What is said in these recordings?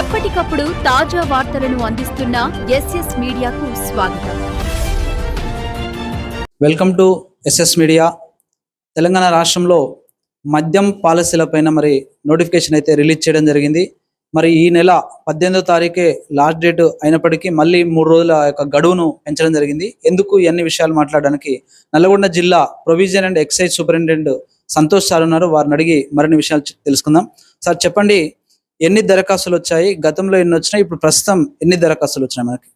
ఎప్పటికప్పుడు తాజా వార్తలను అందిస్తున్న ఎస్ఎస్ మీడియాకు స్వాగతం. Welcome to SS media. Telangana రాష్ట్రంలో మద్యం పాలసీలపైన మరి నోటిఫికేషన్ అయితే రిలీజ్ చేయడం జరిగింది. మరి ఈ నెల పద్దెనిమిదో తారీఖే లాస్ట్ డేట్ అయినప్పటికీ మళ్ళీ మూడు రోజుల యొక్క గడువును పెంచడం జరిగింది. ఎందుకు ఇవన్నీ విషయాలు మాట్లాడడానికి నల్గొండ జిల్లా prohibition and excise superintendent Santosh sir ఉన్నారు. వారిని అడిగి మరిన్ని విషయాలు తెలుసుకుందాం. సార్ చెప్పండి ఎన్ని దరఖాస్తులు వచ్చాయి? గతంలో ఎన్ని వచ్చినాయి ఇప్పుడు ప్రస్తుతం ఎన్ని దరఖాస్తులు వచ్చినాయి మనకి?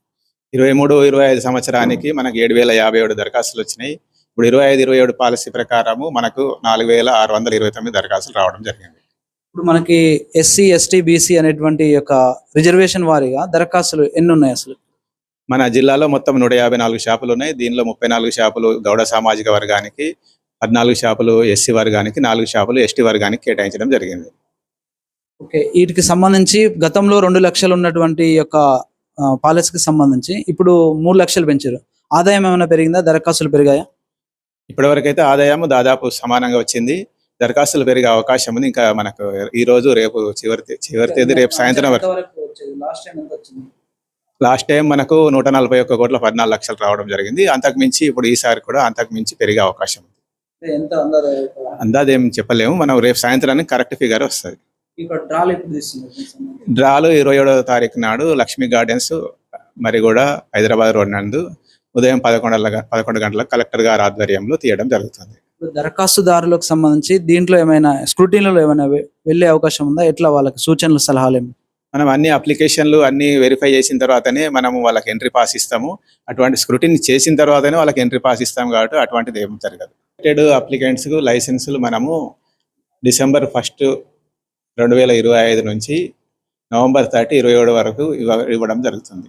ఇరవై మూడు ఇరవై ఐదు సంవత్సరానికి మనకి ఏడు వేల యాభై ఏడు దరఖాస్తులు వచ్చినాయి. ఇప్పుడు ఇరవై ఐదు ఇరవై ఏడు పాలసీ ప్రకారము మనకు నాలుగు వేల ఆరు వందల ఇరవై తొమ్మిది దరఖాస్తులు రావడం జరిగింది. ఇప్పుడు మనకి ఎస్సీ ఎస్టీ బీసీ అనేటువంటి యొక్క రిజర్వేషన్ వారీగా దరఖాస్తులు ఎన్ని ఉన్నాయి అసలు? మన జిల్లాలో మొత్తం నూట యాభై నాలుగు షాపులు ఉన్నాయి. దీనిలో ముప్పై నాలుగు షాపులు గౌడ సామాజిక వర్గానికి పద్నాలుగు షాపులు ఎస్సీ వర్గానికి నాలుగు షాపులు ఎస్టీ వర్గానికి కేటాయించడం జరిగింది. ఓకే వీటికి సంబంధించి గతంలో రెండు లక్షలు ఉన్నటువంటి యొక్క పాలసీకి సంబంధించి ఇప్పుడు మూడు లక్షలు పెంచారు. ఆదాయం ఏమైనా పెరిగిందా? దరఖాస్తులు పెరిగాయా? ఇప్పటివరకు అయితే ఆదాయం దాదాపు సమానంగా వచ్చింది. దరఖాస్తులు పెరిగే అవకాశం ఉంది. ఇంకా మనకు ఈ రోజు రేపు చివరి చివరి తేదీ రేపు సాయంత్రం వరకు. లాస్ట్ టైం మనకు నూట నలభై ఒక్క కోట్ల పద్నాలుగు లక్షలు రావడం జరిగింది. అంతకు మించి ఇప్పుడు ఈసారి కూడా అంతకు మించి పెరిగే అవకాశం ఉంది. అందాదేం చెప్పలేము. మనం రేపు సాయంత్రానికి కరెక్ట్ ఫిగర్ వస్తుంది. ఇక్కడ డ్రాలు ఎప్పుడు తీస్తున్నారు డ్రాలు ఇరవై ఏడవ తారీఖు నాడు లక్ష్మీ గార్డెన్స్ మరి కూడా హైదరాబాద్ రోడ్ నందు ఉదయం పదకొండు పదకొండు గంటలకు కలెక్టర్ గారి ఆధ్వర్యంలో తీయడం జరుగుతుంది. దరఖాస్తుదారులకు సంబంధించి దీంట్లో ఏమైనా స్క్రూటీన్లో ఏమైనా వెళ్ళే అవకాశం ఉందా? ఎట్లా వాళ్ళకి సూచనలు సలహాలు ఏమి? మనం అన్ని అప్లికేషన్లు అన్ని వెరిఫై చేసిన తర్వాతనే మనము వాళ్ళకి ఎంట్రీ పాస్ ఇస్తాము. అటువంటి స్క్రూటిని చేసిన తర్వాతనే వాళ్ళకి ఎంట్రీ పాస్ ఇస్తాం కాబట్టి అటువంటిది ఏం జరగదు. అప్లికెంట్స్ లైసెన్సులు మనము డిసెంబర్ ఫస్ట్ రెండు వేల ఇరవై ఐదు నుంచి నవంబర్ థర్టీ ఇరవై ఏడు వరకు ఇవ్వ- ఇవ్వడం జరుగుతుంది.